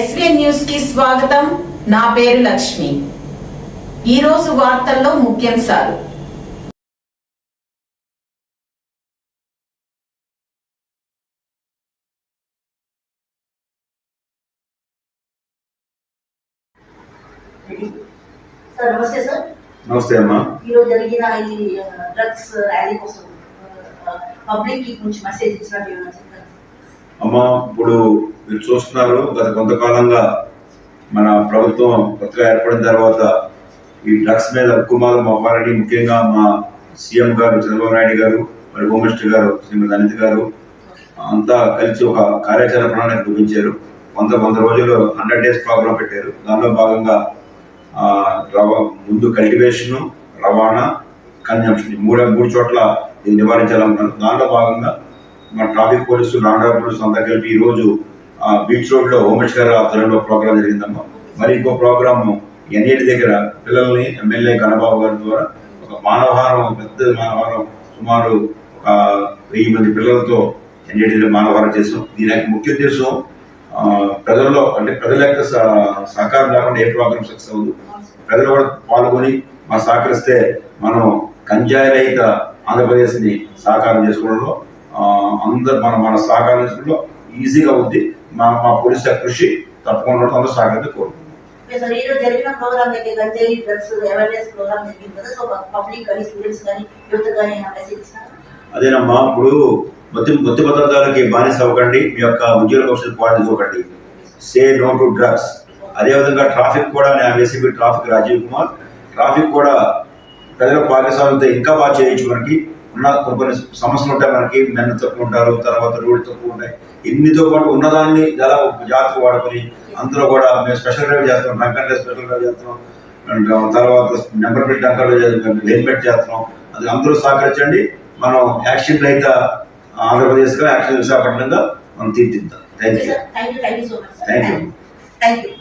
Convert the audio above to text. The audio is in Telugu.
ఎస్వీఎన్ న్యూస్కి స్వాగతం. నా పేరు లక్ష్మి. ఈ రోజు వార్తల్లో ముఖ్యాంశాలు. సార్ నమస్తే సార్. నమస్తే అమ్మా. ఈరోజు జరిగిన ఈ డ్రగ్స్ ర్యాలీ కోసం పబ్లిక్కి కొంచెం మెసేజ్ ఇచ్చినట్టు ఏమైనా చెప్తారా? అమ్మ ఇప్పుడు మీరు చూస్తున్నారు గత కొంతకాలంగా మన ప్రభుత్వం కొత్తగా ఏర్పడిన తర్వాత ఈ డ్రగ్స్ మీద ఉక్కుమాదం అవ్వాలని ముఖ్యంగా మా సీఎం గారు చంద్రబాబు నాయుడు గారు మరి హోమ్ మినిస్టర్ గారు శ్రీమతి అనిత గారు అంతా కలిసి ఒక కార్యాచరణ ప్రణాళిక రూపించారు. వంద వంద రోజులు హండ్రెడ్ డేస్ ప్రోగ్రామ్ పెట్టారు. దానిలో భాగంగా ఆ, ముందు కల్టివేషన్ రవాణా కన్జంప్షన్ మూడు మూడు చోట్ల ఇది నివారించాలనుకున్నారు దానిలో భాగంగా మన ట్రాఫిక్ పోలీసులు లాండ్ పోలీసులు అంతా కలిపి ఈరోజు బీచ్ రోడ్లో హోమేష్ గారు ఆధ్వర్యంలో ప్రోగ్రామ్ జరిగిందమ్మా. మరి ఇంకో ప్రోగ్రామ్ ఎన్ఏటి దగ్గర పిల్లల్ని ఎమ్మెల్యే కన్నబాబు గారి ద్వారా ఒక మానవహారం పెద్ద మానవహారం సుమారు ఒక వెయ్యి మంది పిల్లలతో ఎన్ఏటి మానవహారం చేసాం. దీనికి ముఖ్య ఉద్దేశం ప్రజల్లో అంటే ప్రజల యొక్క సహ- సహకారం లేకుండా ఏ ప్రోగ్రామ్ సక్సెస్ అవ్వదు. ప్రజలు కూడా పాల్గొని మా సహకరిస్తే మనం గంజాయి రహిత ఆంధ్రప్రదేశ్ని చేసుకోవడంలో అందరు మన మన సహకారం చేసుకోవడంలో ఈజీగా ఉంది. మా మా పోలీసుల కృషి తప్పకుండా అందరూ సహకరించి కోరుకుంటున్నాం. ఓకే సార్ ఈరోజు జరిగిన ప్రోగ్రామ్ అయితే గంజాయి డ్రగ్స్ అవేర్నెస్ ప్రోగ్రామ్ జరిగింది కదా సో పబ్లిక్ కానీ స్టూడెంట్స్ కానీ యువత కానీ ఏమైనా మెసేజ్ ఇచ్చినారా అదేనమ్మా ఇప్పుడు మత్తి మత్తి పదార్థాలకి బానిస అవ్వకండి. మీ యొక్క ఉద్యోగ భవిష్యత్తు పాటించుకోకండి సే నో టు డ్రగ్స్ అదేవిధంగా ట్రాఫిక్ కూడా నేను ACB traffic Rajiv Kumar. Traffic కూడా ప్రజల భాగస్వామ్యంతో ఇంకా బాగా చేయొచ్చు మనకి. ఉన్న కొన్ని కొన్ని సమస్యలు ఉంటాయి మనకి మెన్ తక్కువ ఉంటారు తర్వాత రోడ్డు తక్కువ ఉంటాయి. ఇన్నితో పాటు ఉన్నదాన్ని చాలా జాగ్రత్త వాడుకొని అందరూ కూడా మేము స్పెషల్ డ్రైవ్ చేస్తున్నాం డ్రంక్ అంటే స్పెషల్ డ్రైవ్ చేస్తున్నాం తర్వాత నెంబర్ ప్లేట్ డంకర్ హెల్మెట్ చేస్తున్నాం. అది అందరూ సహకరించండి. మనం యాక్షన్ రహిత ఆంధ్రప్రదేశ్గా యాక్షన్ విశాఖపట్నంగా మనం తీర్చిద్దాం థ్యాంక్ యూ థ్యాంక్ యూ